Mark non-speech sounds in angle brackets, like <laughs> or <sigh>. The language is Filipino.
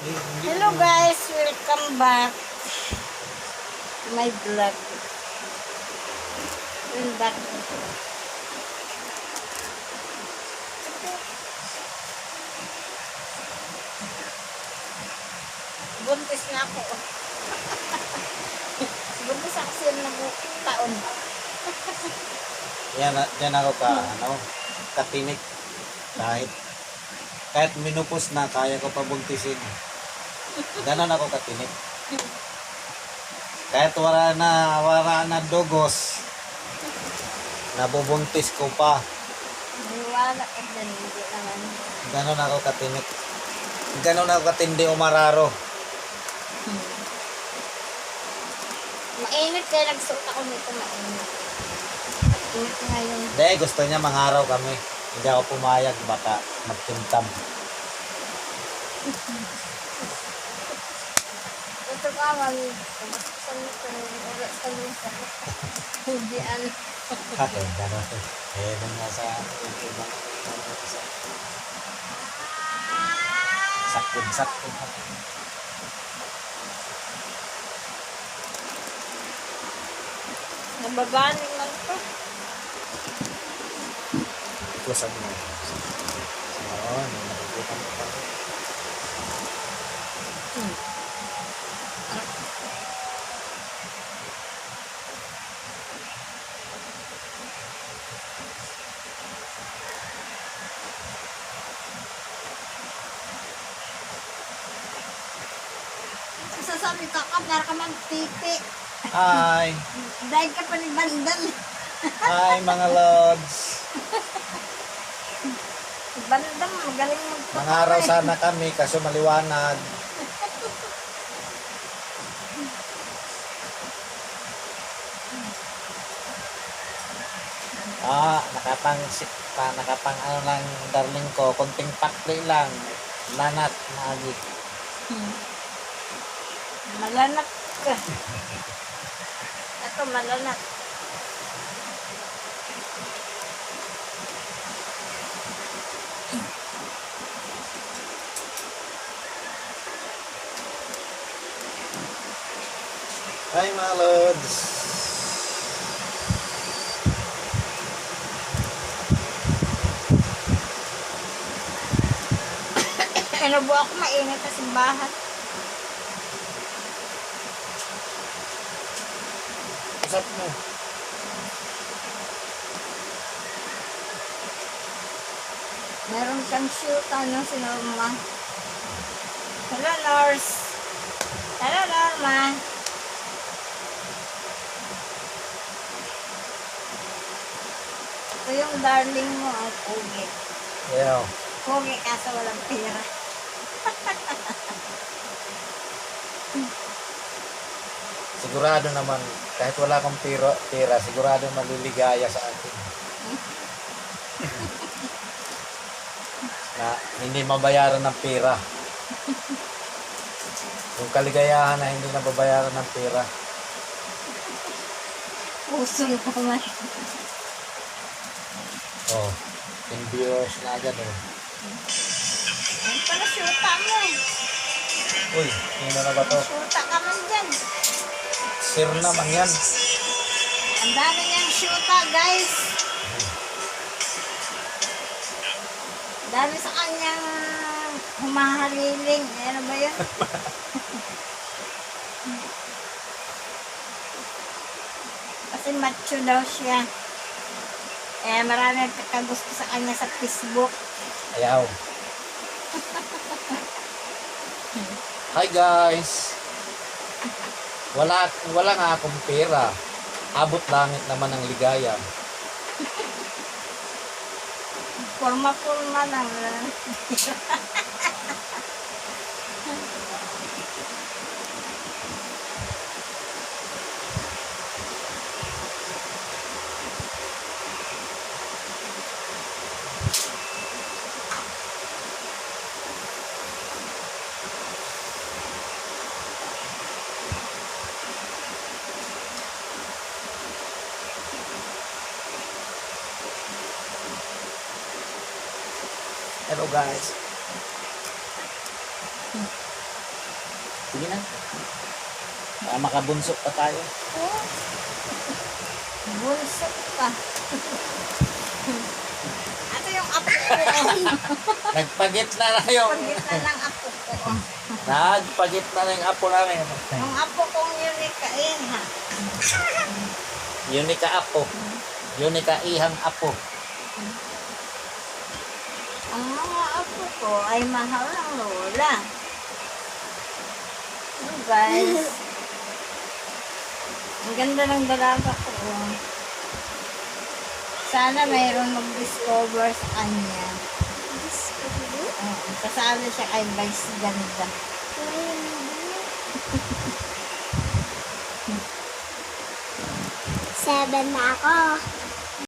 Hello guys, welcome back to my vlog. Welcome back. Buntis na ako. <laughs> Buntis ako siya ng taon. Yan, yan ako ka, ano, katinik. Kahit, kahit minupos na, kaya ko pa buntisin. Ganon ako katinik. Kahit wala na, wala na dugos, nabubuntis ko pa. Ko din, hindi naman. Ganon ako katinik. Ganon ako katindi umararo. Mainit kaya nagsuot ako nito mainit. Mainit ngayon. Hindi, gusto niya mangaraw kami. Hindi ako pumayag, baka magkintam. <laughs> Ito ka, mami. Sa sa. Hindi ano. Okay, ganon. Eh, nung nasa ibang sakit, sakit. Nabagaling lang to. Ikusan mo. Oo, may nakikita mo pa. Sasabi ka para ka magtiti. Hi! Dahil ka pa ni Bandal. Hi mga lods! Bandal, magaling magpapakay. Mga araw sana kami kaso maliwanag. Ah, nakapang pa, nakapang ano lang darling ko, konting patli lang. Lanat, nagi. Malanak ka. Ito, malanak. Hi mga lods! Ano po ako mainit sa simbahan. Usap mo. Meron kang shoot, ano, si Norma. Hello, nurse. Hello, Norma. Ito yung darling mo, ang pugi. Yeah. Pugi kaso walang pera. Sigurado naman, kahit wala akong pera, pera sigurado maliligaya sa atin. na hindi mabayaran ng pera. Yung kaligayahan na hindi nababayaran ng pera. Puso yung kamay. Oh, 10 viewers na agad oh. Ano pala shoota mo eh. Uy, sino na ba to? Shoota ka man dyan. Sir naman yan. Ang dami niyang shoota, guys. Dami sa kanyang humahaliling. Ano ba yun? <laughs> Kasi macho daw siya. Eh, marami nagkakagusto sa kanya sa Facebook. Ayaw. <laughs> Hi guys. Wala wala nga akong pera. Abot langit naman ang ligaya. Forma-forma lang. <laughs> Hello guys. Sige na. Baka makabunso pa tayo. <laughs> Oh. Bulso pa. <laughs> Ito yung apo ko. <laughs> Nagpagit na na yung... Pagkita ng apo ko. Nagpagit na na yung apo namin. Yung apo kong yunikain ha. Unika apo. Unika ihang apo. Ang mga apo ko ay mahal ng lola. So guys, <laughs> ang ganda ng dalaga ko. Sana mayroon mag-discover sa kanya. Oo, kasali siya kay Vice Ganda. Seven na ako.